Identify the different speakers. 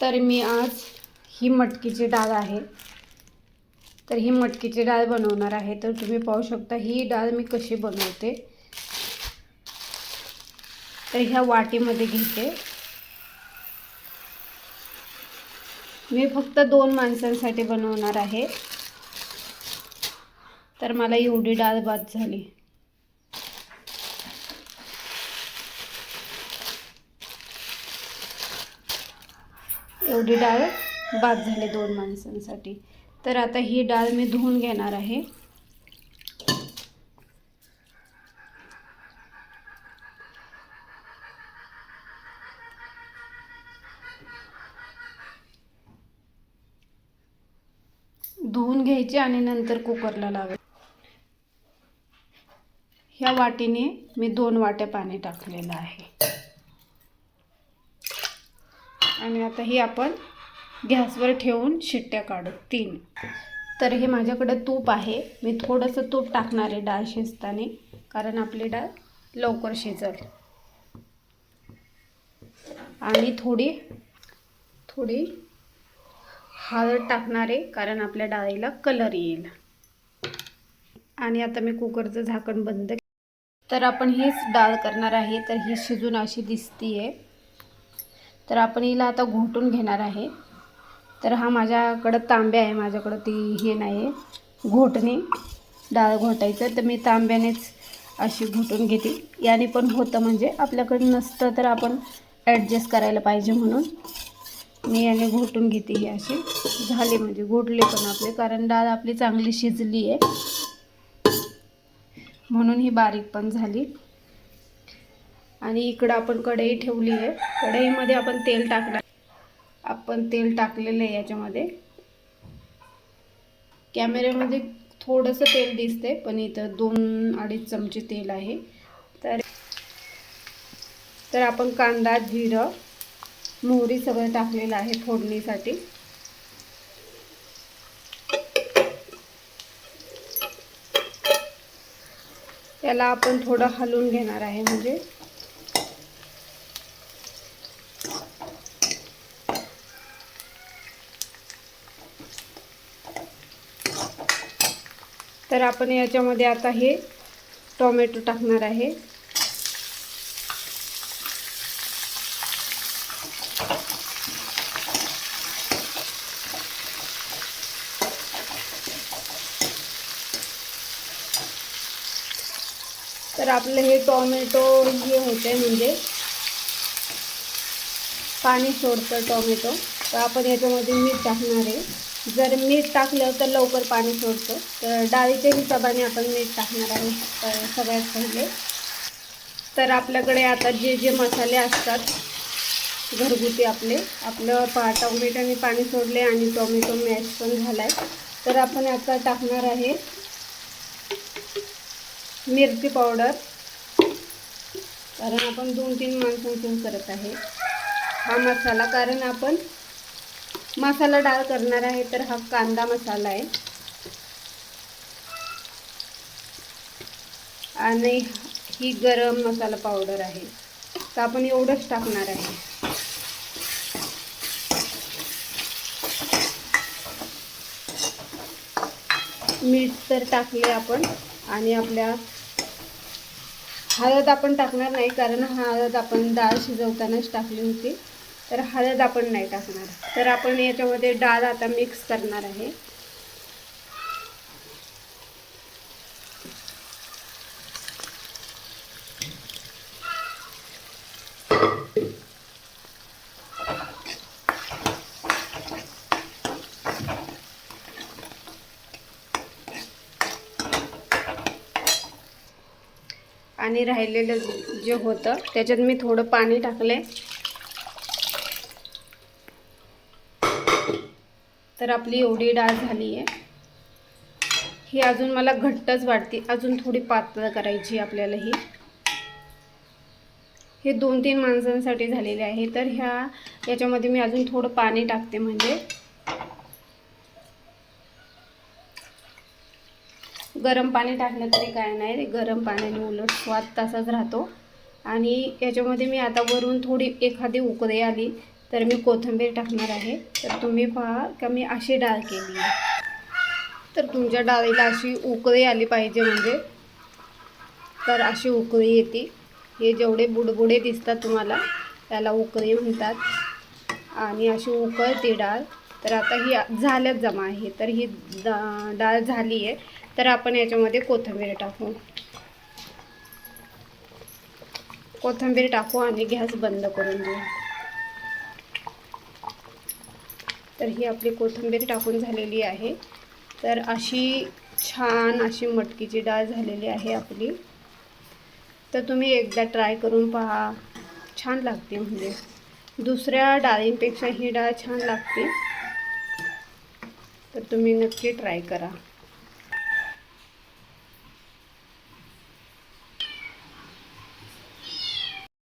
Speaker 1: तर मी आज ही मटकीची डाळ आहे. तर ही मटकीची डाळ बनवणार आहे. तर तुम्ही पाहू शकता ही डाळ मी कशी बनवते. तर ह्या वाटीमध्ये घेते. मी फक्त दोन माणसांसाठी बनवणार आहे. तर मला एवढी डाळ बाद झाली. एवढी डाळ बाद झाली दोन माणसांसाठी. तर आता ही डाळ मी धुवून घेणार आहे. धुवून घ्यायची आणि नंतर कुकरला लावायची. ह्या वाटीने मी दोन वाट्या पाणी टाकलेलं आहे. आणि आता ही आपण गॅसवर ठेवून शिट्ट्या काढू. तीन. तर हे माझ्याकडे तूप आहे. मी थोडंसं तूप टाकणार आहे डाळ शिजताना कारण आपली डाळ लवकर शिजल. आणि थोडी थोडी हळद टाकणार आहे कारण आपल्या डाळीला कलर येईल. आणि आता मी कुकरचं झाकण बंद तर आपण हीच डाळ करणार आहे तर ही शिजून अशी दिसतीये. तर आपण हिला आता घोटून घेणार आहे. तर हा माझ्याकडं तांब्या आहे माझ्याकडं ती हे नाही घोटणे डाळ घोटायचं. तर मी तांब्यानेच अशी घोटून घेते. याने पण होतं म्हणजे आपल्याकडे नसतं तर आपण ॲडजस्ट करायला पाहिजे म्हणून. मी याने घोटून घेते ही अशी. झाले म्हणजे घोटले पण आपले कारण डाळ आपली चांगली शिजली आहे. म्हणून ही बारीक पण झाली. आणि इकडं आपण कढई ठेवली आहे. कढईमध्ये आपण तेल टाकणार. आपण तेल टाकलेलं आहे याच्यामध्ये. कॅमेऱ्यामध्ये थोडंसं तेल दिसते पण इथं दोन अडीच चमचे तेल आहे. तर तर आपण कांदा जिरं मोहरी सगळं टाकलेलं आहे फोडणीसाठी. त्याला आपण थोडं हलवून घेणार आहे म्हणजे तर आपण याच्यामध्ये आता हे टोमॅटो टाकणार आहे. तर आपलं हे टोमॅटो हे होते म्हणजे पाणी सोडतं टोमॅटो. तर आपण याच्यामध्ये मीठ टाकणार आहे. जर मीठ टाकलं तर लवकर पाणी सोडतं. तर डाळीच्या हिशोबाने आपण मीठ टाकणार आहे तर सगळ्यात पहिले. तर आपल्याकडे आता जे जे मसाले असतात घरगुती आपले आपलं पा टोमॅटोने पाणी सोडले आणि टोमॅटो मॅश पण झाला आहे तर आपण आता टाकणार आहे मिरची पावडर. कारण आपण दोन तीन माणसं करत आहे. हा मसाला कारण आपण मसाला डाळ करणार आहे तर हा कांदा मसाला आहे. आणि ही गरम मसाला पावडर आहे. तर आपण एवढंच टाकणार आहे. मीठ तर टाकले आपण आणि आपल्या हळद आपण टाकणार नाही कारण हळद आपण डाळ शिजवतानाच टाकली होती. तर हळद आपण नाही टाकणार. तर आपण याच्यामध्ये डाळ आता मिक्स करणार आहे. आणि राहिलेलं जे होतं त्याच्यात मी थोडं पाणी टाकले तर आपली एवढी डाळ झाली आहे. ही अजून मला घट्टच वाटते. अजून थोडी पातळ करायची आपल्याला ही. हे दोन तीन माणसांसाठी झालेले आहे. तर ह्या याच्यामध्ये मी अजून थोडं पाणी टाकते म्हणजे. गरम पाणी टाकलं तरी काय नाही गरम पाण्याने उलट स्वाद तसाच राहतो. आणि याच्यामध्ये मी आता वरून थोडी एखादी उकळी आली. तर मी कोथिंबीर टाकणार आहे. तर तुम्ही पहा का मी अशी डाळ केली आहे. तर तुमच्या डाळीला अशी उकळी आली पाहिजे म्हणजे. तर अशी उकळी येते. हे जेवढे बुडबुडे दिसतात तुम्हाला त्याला उकळी म्हणतात. आणि अशी उकळते डाळ. तर आता ही झाल्यात जमा आहे. तर ही डाळ झाली आहे. तर आपण याच्यामध्ये कोथिंबीर टाकू. कोथिंबीर टाकू आणि गॅस बंद करून देऊ तर ही आपली कोथिंबीर टाकून झालेली आहे. तर अशी छान अशी मटकीची डाळ झालेली आहे आपली. तर तुम्ही एकदा ट्राय करून पहा. छान लागते म्हणजे. दुसऱ्या डाळींपेक्षा ही डाळ छान लागते. तर तुम्ही नक्की ट्राय करा.